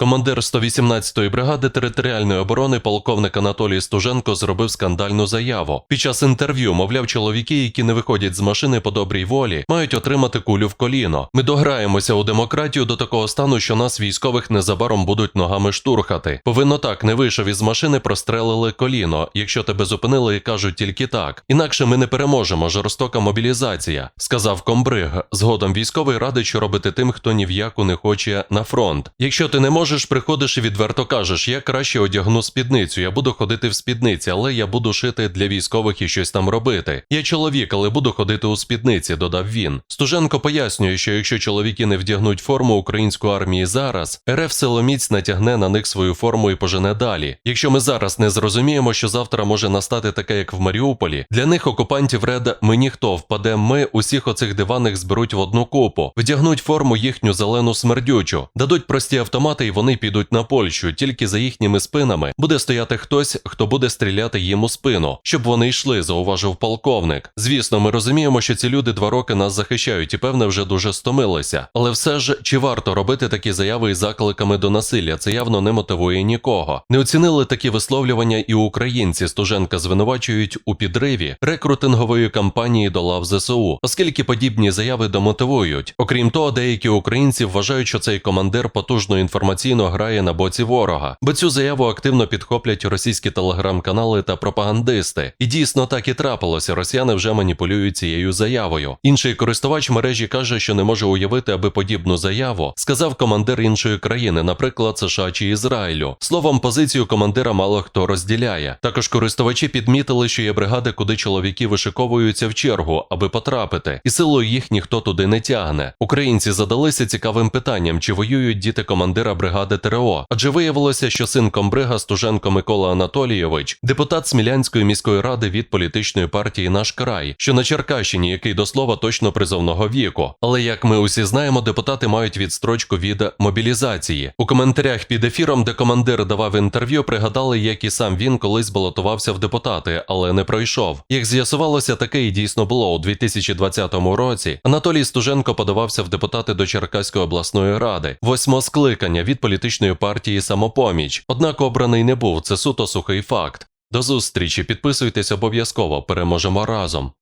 Командир 118-ї бригади територіальної оборони полковник Анатолій Стуженко зробив скандальну заяву. Під час інтерв'ю, мовляв, чоловіки, які не виходять з машини по добрій волі, мають отримати кулю в коліно. Ми дограємося у демократію до такого стану, що нас військових незабаром будуть ногами штурхати. Повинно так, не вийшов із машини, прострелили коліно, якщо тебе зупинили і кажуть тільки так. Інакше ми не переможемо. Жорстока мобілізація, сказав комбриг. Згодом військовий радить, що робити тим, хто ні в яку не хоче на фронт. Якщо ти не можеш, приходиш і відверто кажеш, я краще одягну спідницю, я буду ходити в спідниці, але я буду шити для військових і щось там робити. Я чоловік, але буду ходити у спідниці, додав він. Стуженко пояснює, що якщо чоловіки не вдягнуть форму української армії зараз, РФ силоміць натягне на них свою форму і пожене далі. Якщо ми зараз не зрозуміємо, що завтра може настати таке, як в Маріуполі, для них окупантів ред ми ніхто впаде. Ми усіх оцих диваних зберуть в одну купу, вдягнуть форму їхню зелену смердючу, дадуть прості автомати, і вони підуть на Польщу. Тільки за їхніми спинами буде стояти хтось, хто буде стріляти їм у спину, щоб вони йшли, зауважив полковник. Звісно, ми розуміємо, що ці люди два роки нас захищають і певне вже дуже стомилися. Але все ж чи варто робити такі заяви із закликами до насилля? Це явно не мотивує нікого. Не оцінили такі висловлювання і українці. Стуженка звинувачують у підриві рекрутингової кампанії до лав ЗСУ, оскільки подібні заяви домотивують. Окрім того, деякі українці вважають, що цей командир потужно інформаційно грає на боці ворога, бо цю заяву активно підхоплять російські телеграм-канали та пропагандисти. І дійсно так і трапилося. Росіяни вже маніпулюють цією заявою. Інший користувач мережі каже, що не може уявити, аби подібну заяву сказав командир іншої країни, наприклад, США чи Ізраїлю. Словом, позицію командира мало хто розділяє. Також користувачі підмітили, що є бригади, куди чоловіки вишиковуються в чергу, аби потрапити, і силою їх ніхто туди не тягне. Українці задалися цікавим питанням, чи воюють діти командира бригади ТРО, адже виявилося, що син комбрига Стуженко Микола Анатолійович, депутат Смілянської міської ради від політичної партії Наш край, що на Черкащині, який до слова точно призовного віку. Але як ми усі знаємо, депутати мають відстрочку від мобілізації. У коментарях під ефіром, де командир давав інтерв'ю, пригадали, як і сам він колись балотувався в депутати, але не пройшов. Як з'ясувалося, таке і дійсно було у 2020 році. Анатолій Стуженко подавався в депутати до Черкаської обласної ради, восьмого скликання політичної партії Самопоміч. Однак обраний не був. Це суто сухий факт. До зустрічі, підписуйтесь обов'язково, переможемо разом.